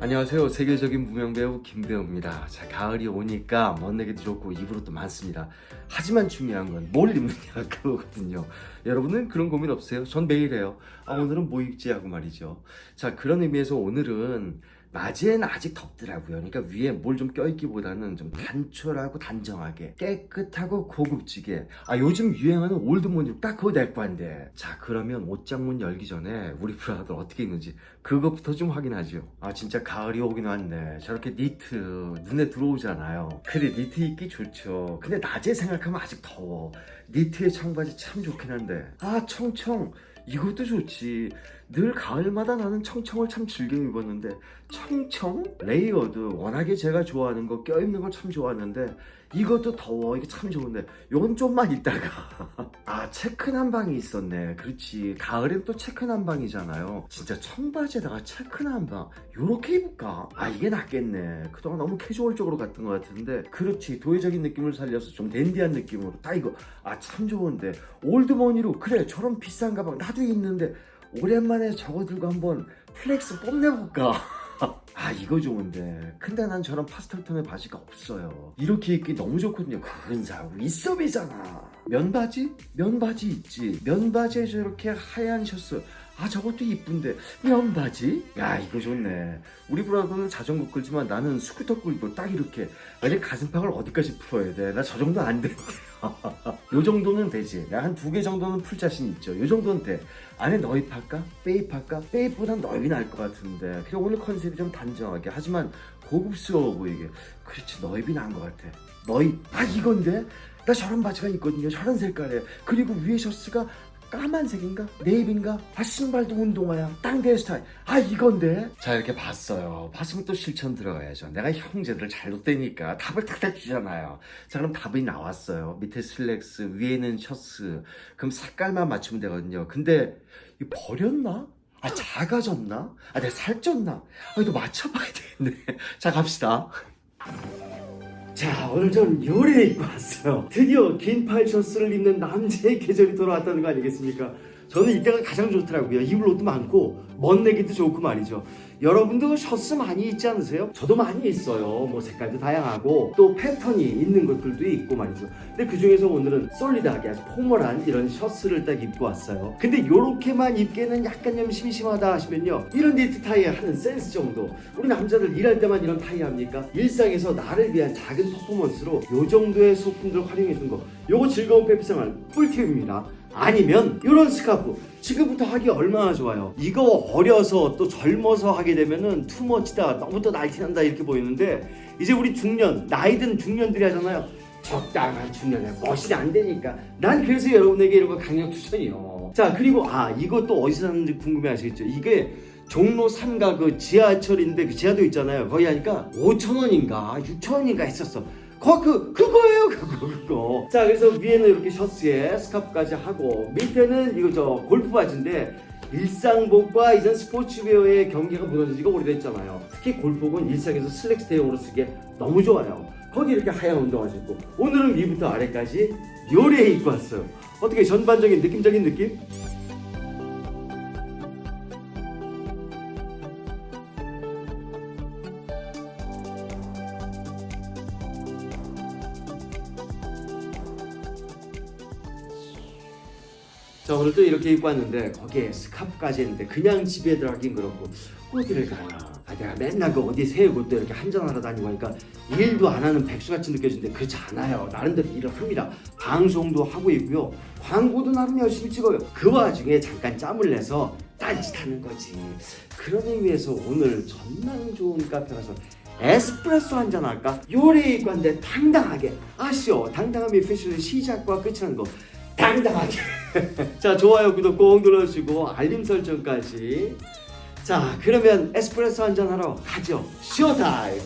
안녕하세요. 세계적인 무명 배우 김배우입니다. 자, 가을이 오니까 멋내기도 좋고 입으로도 많습니다. 하지만 중요한 건 뭘 입느냐 그거거든요. 여러분은 그런 고민 없으세요? 전 매일 해요. 아, 오늘은 뭐 입지 하고 말이죠. 자, 그런 의미에서 오늘은 낮에는 아직 덥더라고요. 그러니까 위에 뭘 좀 껴있기보다는 좀 단촐하고 단정하게 깨끗하고 고급지게. 아 요즘 유행하는 올드모니 딱 그거 낼 건데. 자 그러면 옷장문 열기 전에 우리 브라들 어떻게 입는지 그것부터 좀 확인하죠. 아 진짜 가을이 오긴 왔네. 저렇게 니트 눈에 들어오잖아요. 그래 니트 입기 좋죠. 근데 낮에 생각하면 아직 더워. 니트에 청바지 참 좋긴 한데. 아 청청 이것도 좋지. 늘 가을마다 나는 청청을 참 즐겨 입었는데 청청? 레이어드. 워낙에 제가 좋아하는 거 껴입는 걸 참 좋아하는데 이것도 더워. 이게 참 좋은데 요건 좀만 있다가. 아 체크 난방이 있었네. 그렇지. 가을엔 또 체크 난방이잖아요. 진짜 청바지에다가 체크 난방. 요렇게 입을까? 아 이게 낫겠네. 그동안 너무 캐주얼적으로 갔던 것 같은데 그렇지. 도회적인 느낌을 살려서 좀 댄디한 느낌으로. 딱 이거. 아 참 좋은데. 올드머니로. 그래. 저런 비싼 가방. 나도 있는데 오랜만에 저거 들고 한번 플렉스 뽐내볼까? 아 이거 좋은데. 근데 난 저런 파스텔 톤의 바지가 없어요. 이렇게 입기 너무 좋거든요. 근사하고 있어비잖아. 면바지? 면바지 있지. 면바지에 저렇게 하얀 셔츠. 아 저것도 이쁜데. 면바지? 야 이거 좋네. 우리 브라더는 자전거 끌지만 나는 스쿠터 끌고 딱 이렇게. 아니 가슴팍을 어디까지 풀어야 돼? 나 저 정도 안 돼. 요 정도는 되지. 내가 한두 개 정도는 풀 자신 있죠. 요 정도는 돼. 안에 너입 할까? 빼입 할까? 빼입보단 너입이 나을 것 같은데. 그래 오늘 컨셉이 좀 단정하게. 하지만 고급스러워 보이게. 그렇지 너입이 나은 것 같아. 너입. 아 이건데? 나 저런 바지가 있거든요. 저런 색깔에. 그리고 위에 셔츠가 까만색인가? 네이비인가? 아 신발도 운동화야. 땅대 스타일. 아 이건데? 자 이렇게 봤어요. 봤으면 또 실천 들어가야죠. 내가 형제들 잘못 되니까 답을 탁탁 주잖아요. 자 그럼 답이 나왔어요. 밑에 슬랙스 위에는 셔츠. 그럼 색깔만 맞추면 되거든요. 근데 이거 버렸나? 아 작아졌나? 아 내가 살쪘나? 아 이거 맞춰봐야 되겠네. 자 갑시다 자 오늘 전 요래 입고 왔어요. 드디어 긴팔 셔츠를 입는 남자의 계절이 돌아왔다는 거 아니겠습니까 저는 이때가 가장 좋더라고요. 입을 옷도 많고 멋내기도 좋고 말이죠. 여러분도 셔츠 많이 입지 않으세요? 저도 많이 있어요. 뭐 색깔도 다양하고 또 패턴이 있는 것들도 있고 말이죠. 근데 그 중에서 오늘은 솔리드하게 아주 포멀한 이런 셔츠를 딱 입고 왔어요. 근데 요렇게만 입기에는 약간 좀 심심하다 하시면요. 이런 니트 타이 하는 센스 정도. 우리 남자들 일할 때만 이런 타이 합니까? 일상에서 나를 위한 작은 퍼포먼스로 요 정도의 소품들 활용해 주는 거. 요거 즐거운 페피 생활 꿀팁입니다 아니면 이런 스카프. 지금부터 하기 얼마나 좋아요. 이거 어려서 또 젊어서 하게 되면은 투머치다 너무 또 날티난다 이렇게 보이는데 이제 우리 중년 나이든 중년들이 하잖아요. 적당한 중년에 멋이 안 되니까. 난 그래서 여러분에게 이런 거 강력 추천이요. 자 그리고 아 이것도 어디서 샀는지 궁금해 하시겠죠. 이게 종로 3가 그 지하철인데 그 지하도 있잖아요 거기 하니까 5천원인가 6천원인가 했었어 거, 그, 그거예요, 그거, 그거. 자, 그래서 위에는 이렇게 셔츠에 스카프까지 하고, 밑에는 이거 저 골프 바지인데, 일상복과 이전 스포츠웨어의 경계가 무너진 지가 오래됐잖아요. 특히 골프복은 일상에서 슬랙스 대용으로 쓰기에 너무 좋아요. 거기 이렇게 하얀 운동화 신고, 오늘은 위부터 아래까지 요래 입고 왔어요. 어떻게 전반적인 느낌적인 느낌? 자 오늘 또 이렇게 입고 왔는데 거기에 스카프까지 했는데 그냥 집에 들어가긴 그렇고 어디를 가나. 아, 내가 맨날 그 어디 세우고 또 이렇게 한잔하러 다니고 하니까 일도 안 하는 백수같이 느껴지는데 그렇지 않아요. 나름대로 일을 합니다. 방송도 하고 있고요. 광고도 나름 열심히 찍어요. 그 와중에 잠깐 짬을 내서 딴짓하는 거지. 그런 의미에서 오늘 전망 좋은 카페 가서 에스프레소 한잔 할까? 요리 입고 왔는데 당당하게. 아쉬워 당당함이 패션의 시작과 끝이라는 거 당당하게. 자 좋아요 구독 꼭 눌러주시고 알림 설정까지. 자 그러면 에스프레소 한 잔 하러 가죠. 쇼타임